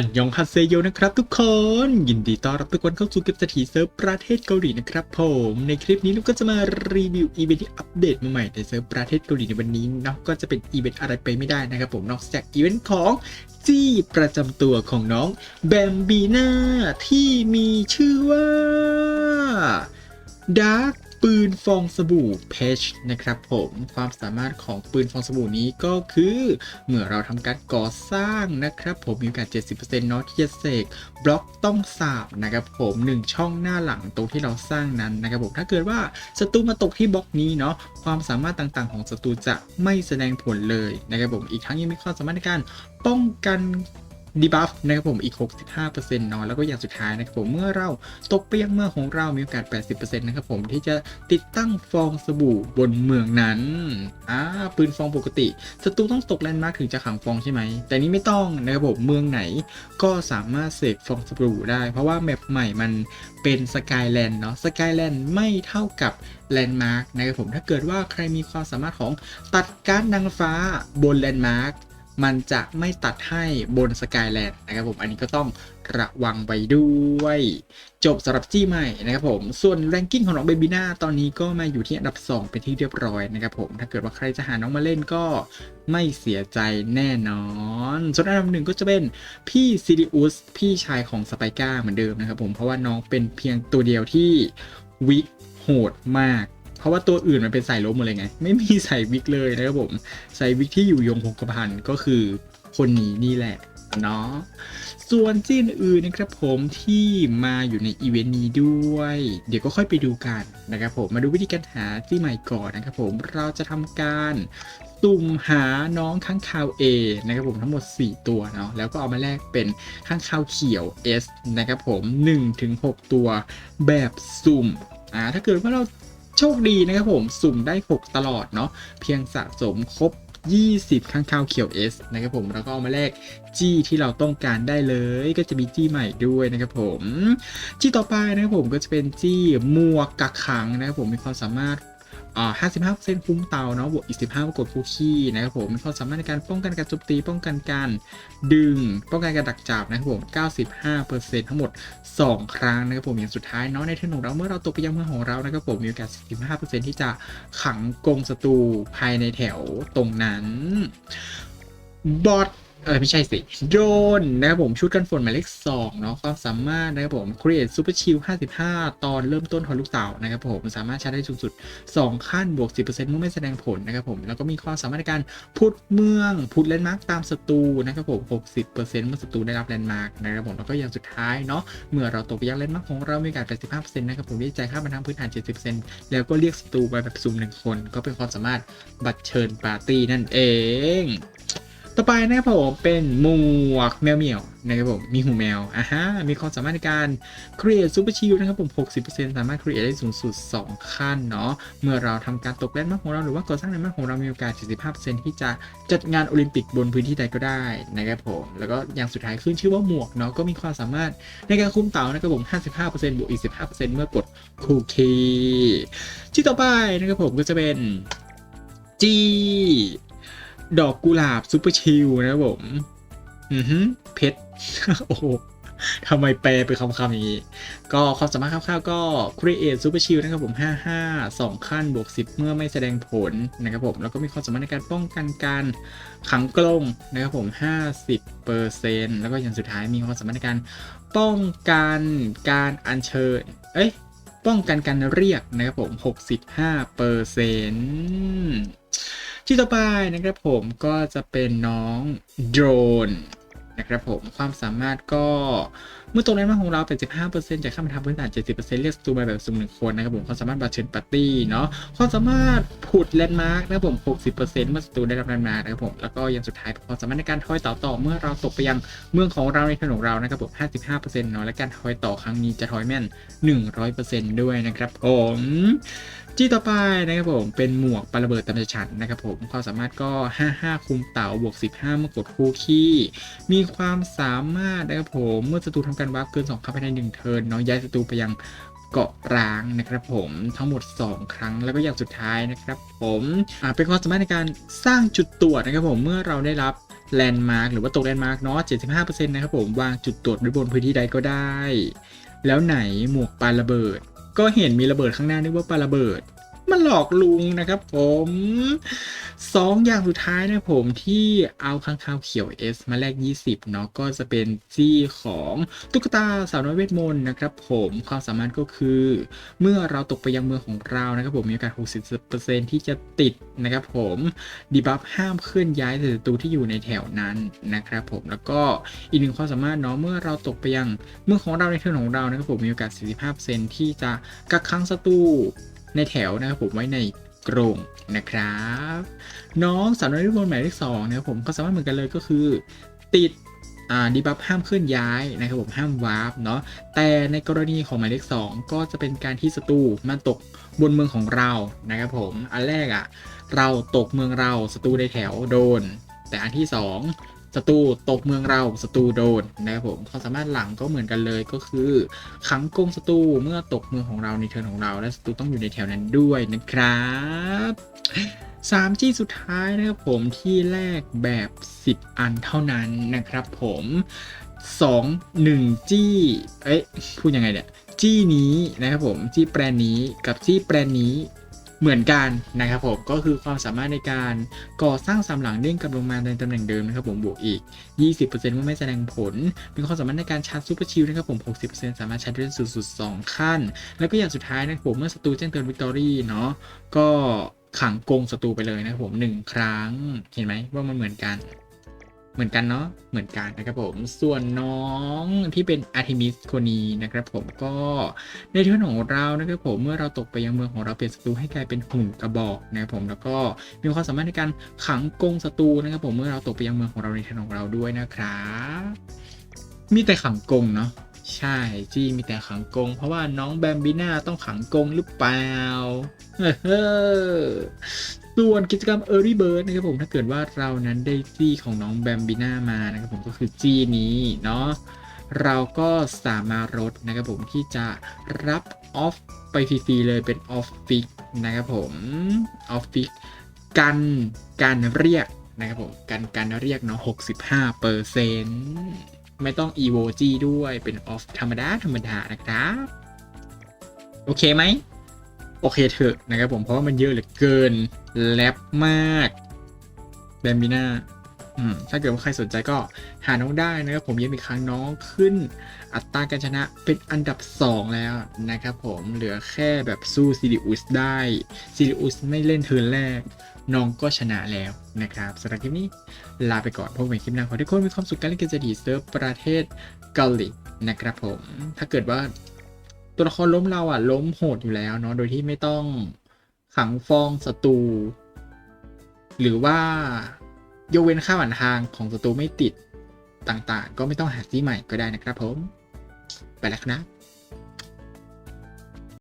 อันยองฮาเซโยนะครับทุกคน ยินดีต้อนรับทุกคนเข้าสู่เก็บสถีเซิร์ฟประเทศเกาหลีนะครับผมในคลิปนี้เราก็จะมารีวิวอีเวนต์ที่อัปเดตมาใหม่ในเซิร์ฟประเทศเกาหลีในวันนี้เนาะก็จะเป็นอีเวนต์อะไรไปไม่ได้นะครับผมนอกจากอีเวนต์ของจี้ประจำตัวของน้องแบมบีน่าที่มีชื่อว่าดาร์ก ปืนฟองสบู่เพชนะครับผมความสามารถของปืนฟองสบู่นี้ก็คือ เมื่อเราทำการก่อสร้างนะครับ ผมมีโอกาส 70%เนาะที่จะเสกบล็อกต้องสาบนะครับผม1ช่องหน้าหลังตรงที่เราสร้างนั้นนะครับผมถ้าเกิดว่าศัตรูมาตกที่บล็อกนี้เนาะความสามารถต่างๆ ของศัตรูจะไม่แสดงผลเลยนะครับผมอีกทั้งยังมีความสามารถในการป้องกัน ดีบัฟนะครับผมอีก 65%เนาะแล้วก็อย่างสุดท้ายนะครับผมเมื่อเราตกเปียกเมื่อของเรามีโอกาส 80%นะครับผมที่จะติดตั้งฟองสบู่บนเมืองนั้นอ่าปืนฟองปกติศัตรูต้องตกแลนด์มาร์คถึงจะขังฟองใช่ไหม แต่นี้ไม่ต้องนะครับผมเมืองไหนก็สามารถเสกฟองสบู่ได้ เพราะว่าแมปใหม่มันเป็นสกายแลนด์เนาะสกายแลนด์ไม่เท่ากับแลนด์มาร์คนะครับผมถ้าเกิดว่าใครมีความสามารถของตัดการดนางฟ้าบนแลนด์มาร์ค มันจะไม่ตัดให้บนสกายแลนด์นะครับผม อันนี้ก็ต้องระวังไว้ด้วย จบสำหรับจี้ใหม่นะครับผม ส่วนแรงกิ้งของน้องเบบีน่าตอนนี้ก็มาอยู่ที่อันดับ 2 เป็นที่เรียบร้อยนะครับผม ถ้าเกิดว่าใครจะหาน้องมาเล่นก็ไม่เสียใจแน่นอน ส่วนอันดับหนึ่งก็จะเป็นพี่ซิริอุสพี่ชายของสไปก้าเหมือนเดิมนะครับผม เพราะว่าน้องเป็นเพียงตัวเดียวที่วิกโหดมาก เพราะว่าตัวอื่นมันเป็นสายล้มหมดเลยไง ไม่มีใส่วิกเลยนะครับผม ใส่วิกที่อยู่ยงคงกระพันก็คือคนนี้นี่แหละเนาะส่วนจีนอื่นนะครับผมที่มาอยู่ในอีเวนต์นี้ด้วย เดี๋ยวก็ค่อยไปดูกันนะครับผมมาดูวิธีการหาที่ใหม่ก่อนนะครับผมเราจะทำการสุ่มหาน้องข้างคาว A นะครับผมทั้งหมด 4 ตัวเนาะแล้วก็เอามาแลกเป็นข้างคาวเขียว S นะครับผม1-6 ตัวแบบสุ่มอ่าถ้าเกิดว่าเรา โชคดีนะครับผมสุ่มได้ 6 ตลอดเนาะเพียงสะสมครบ 20 ข้างข้าวเขียว S นะครับผมแล้วก็เอามาแลกจี้ที่เราต้องการได้เลยก็จะมีจี้ใหม่ด้วยนะครับผมจี้ต่อไปนะครับผมก็จะเป็นจี้มัวกกักขังนะครับผมมีความสามารถ อ่า55%คุ้มเตาเนาะบวกอีก15กดคุกกี้นะครับผมมีความสามารถในการป้องกันการโจมตีป้องกันการดึง ป้องกันการดักจับนะครับผม95%ทั้งหมด2ครั้งนะครับผมอย่างสุดท้ายเนาะในเทิร์นของเราเมื่อเราตกไปยังเมืองของเรานะครับผมมีโอกาส15%ที่จะขังกงศัตรูภายในแถวตรงนั้นบอท เออไม่ใช่สิ โดนนะครับผมชุดกันฝนหมายเลข2เนาะความสามารถนะครับผม Create Super Shield 55 ตอนเริ่มต้นทอนลูกเต่านะครับผมสามารถใช้ได้สูงสุด 2 ขั้นบวก 10%เมื่อไม่แสดงผลนะครับผม แล้วก็มีความสามารถในการพุดเมืองพุดแลนด์มาร์กตามศัตรูนะครับผม 60%เมื่อศัตรูได้รับแลนด์มาร์กนะครับผม แล้วก็อย่างสุดท้ายเนาะเมื่อเราตกไปยังแลนด์มาร์กของเรามีกาส85%นะครับผมที่จ่ายค่าบรรทัดพื้นฐาน 70%แล้วก็เรียกศัตรูไปแบบซุ่มหนึ่งคน ก็เป็นความสามารถบัตรเชิญปาร์ตี้นั่นเอง ต่อไปนะครับผมเป็นหมวกแมวเหมียวนะครับผมมีหูแมวอะฮะมีความสามารถในการ create super shield นะครับผม 60%สามารถ create ได้สูงสุด 2 ขั้นเนาะเมื่อเราทำการตกแลนด์มาร์คของเราหรือว่าก่อสร้างแลนมาร์คของเรามีโอกาส 75%ที่จะจัดงานโอลิมปิกบนพื้นที่ใดก็ได้นะครับผมแล้วก็อย่างสุดท้ายขึ้นชื่อว่าหมวกเนาะก็มีความสามารถในการคุมเต่านะครับผม 55%บวกอีก 15%เมื่อกดคูคีที่ต่อไปนะครับผมก็จะเป็น G ดอกกุหลาบซูเปอร์ชิลนะครับผม อือฮึเพชร โอ้ทำไมแปลเป็นคำๆอย่างนี้ ก็ความสามารถคร่าวๆก็ Create Super Shield นะครับผม 55 2 ขั้นบวก 10 เมื่อไม่แสดงผลนะครับผม แล้วก็มีความสามารถในการป้องกันการขังกลงนะครับผม 50%แล้วก็อย่างสุดท้ายมีความสามารถในการป้องกันการอัญเชิญ เอ้ย ป้องกันการเรียกนะครับผม 65% ที่ต่อไปนะครับผมก็จะเป็นน้องโดรนนะครับผมความสามารถก็เมื่อตรงนั้นมาของเราเป็น15%จากค่าบรรทัดพื้นฐาน 70%เรียกสตูมาแบบสุ่มหนึ่งคนนะครับผมความสามารถบัตเชิญปาร์ตี้เนาะความสามารถผุดแลนด์มาร์กนะครับผม 60%เมื่อสตูได้รับแลนด์มาร์กนะครับผมแล้วก็ย่างสุดท้ายความสามารถในการทอยต่อต่อเมื่อเราตกไปยังเมืองของเราในถนนของเรานะครับผม55%เนาะและการทอยต่อครั้งนี้จะทอยแม่น 100%ด้วยนะครับผม ที่ต่อไปนะครับผมเป็นหมวกปาระเบิดตามฉันนะครับผมความสามารถก็ 55 คุมเต่าบวก 15 เมื่อกดคู่ขี้ มีความสามารถนะครับผมเมื่อศัตรูทำการวาร์ปเกิน2ครั้งภายใน1เทิร์นเนาะย้ายศัตรูไปยังเกาะร้างนะครับผมทั้งหมด 2 ครั้งแล้วก็อย่างสุดท้ายนะครับผมเป็นความสามารถในการสร้างจุดตรวจนะครับผมเมื่อเราได้รับแลนด์มาร์กหรือว่าตกแลนด์มาร์กเนาะ 75%นะครับผม วางจุดตรวจไว้บนพื้นที่ใดก็ได้ แล้วไหนหมวกปาระเบิด ก็เห็นมีระเบิดข้างหน้านึกว่าปาระเบิด มันหลอกลุงนะครับผมสองอย่างสุดท้ายนะผมที่เอาข้างคาวเขียว S มาแลก 20 เนาะก็จะเป็นจี้ของตุ๊กตาสาวน้อยเวทมนต์นะครับผมความสามารถก็คือ เมื่อเราตกไปยังเมืองของเรานะครับผมมีโอกาส 60%ที่จะติดนะครับผมดีบัฟห้ามเคลื่อนย้ายศัตรูที่อยู่ในแถวนั้นนะครับผมแล้วก็อีกหนึ่งความสามารถเนาะเมื่อเราตกไปยังเมืองของเราในเทิร์นของเรานะครับผมมีโอกาส 45%ที่จะกักขังศัตรู ในแถวนะครับผมไว้ในกรงนะครับ น้องสาวน้อยรุ่นหมายเลขสองนะครับผมก็สามารถเหมือนกันเลยก็คือ ติดอ่าดีบัฟห้ามเคลื่อนย้ายนะครับผมห้ามวาร์ปเนาะแต่ในกรณีของหมายเลขสองก็จะเป็นการที่ศัตรูมาตกบนเมืองของเรานะครับผมอันแรกอะ่ะเราตกเมืองเราศัตรูในแถวโดน แต่อันที่สอง ศัตรูตกเมืองเราศัตรูโดนนะครับผมความสามารถหลังก็เหมือนกันเลยก็คือขังกงศัตรูเมื่อตกเมืองของเราในเทิร์นของเรา และศัตรูต้องอยู่ในแถวนั้นด้วยนะครับสามจี้สุดท้ายนะครับผมที่แรกแบบ 10 อันเท่านั้นนะครับผมสองหนึ่งจี้ เอ้ยพูดยังไงเนี่ย จี้นี้นะครับผม จี้แปรนนี้กับจี้แปรนนี้ เหมือนกันนะครับผมก็คือความสามารถในการก่อสร้างสามหลังเด้งกลับลงมาในตำแหน่งเดิมนะครับผมบวกอีก 20%เมื่อไม่แสดงผล เป็นความสามารถในการชาร์จซูเปอร์ชิลนะครับผม 60%สามารถชาร์จได้สูงสุด 2 ขั้น แล้วก็อย่างสุดท้ายนะครับผมเมื่อศัตรูแจ้งเตือนวิกตอรี่เนาะก็ขังกงศัตรูไปเลยนะครับผม 1 ครั้งเห็นไหมว่ามันเหมือนกัน เหมือนกันเนาะเหมือนกันนะครับผม ส่วนน้องที่เป็นอาร์ทิมิสคนนี้นะครับผมก็ในเทือนของเรานะครับผมเมื่อเราตกไปยังเมืองของเราเปลี่ยนศัตรูให้กลายเป็นหุ่นกระบอกนะครับผมแล้วก็มีความสามารถในการขังกงศัตรูนะครับผมเมื่อเราตกไปยังเมืองของเราในเทือนของเราด้วยนะครับมีแต่ขังกงเนาะใช่จี้มีแต่ขังกง เพราะว่าน้องแบมบิน่าต้องขังกงหรือเปล่า เฮ้อ ส่วนกิจกรรม Early Bird นะครับผมถ้าเกิดว่าเรานั้นได้จี้ของน้องแบมบิน่ามานะครับผมก็คือจี้นี้เนาะเราก็สามารถลดนะครับผมที่จะรับออฟไปฟรีๆเลยเป็นออฟฟิกนะครับผมออฟฟิกกันการเรียกนะครับผมกันการเรียกเนาะ65เปอร์เซ็นต์ไม่ต้อง e v o g ด้วยเป็นออฟธรรมดา ธรรมดานะครับ โอเคไหม โอเคเถอะนะครับผมเพราะว่ามันเยอะเหลือเกินแลบมากแบมบิน่าอืมถ้าเกิดว่าใครสนใจก็หาน้องได้นะครับผมย้ำอีกครั้งน้องขึ้น อัตราการชนะเป็นอันดับ 2 แล้วนะครับผมเหลือแค่แบบสู้ซิลิอุสได้ซิลิอุสไม่เล่นเทิร์นแรก น้องก็ชนะแล้วนะครับสำหรับคลิปนี้ลาไปก่อนพบกันใหม่คลิปหน้าขอทุกคนมีความสุขการเล่นเกมจะดีเซิร์ฟประเทศเกาหลีนะครับผมถ้าเกิดว่า ตัวละครล้มเราอะ ล้มโหดอยู่แล้วเนาะโดยที่ไม่ต้องขังฟองศัตรูหรือว่ายกเว้นค่าหวันทางของศัตรูไม่ติดต่างๆ ก็ไม่ต้องหาที่ใหม่ก็ได้นะครับผม ไปแล้วครับ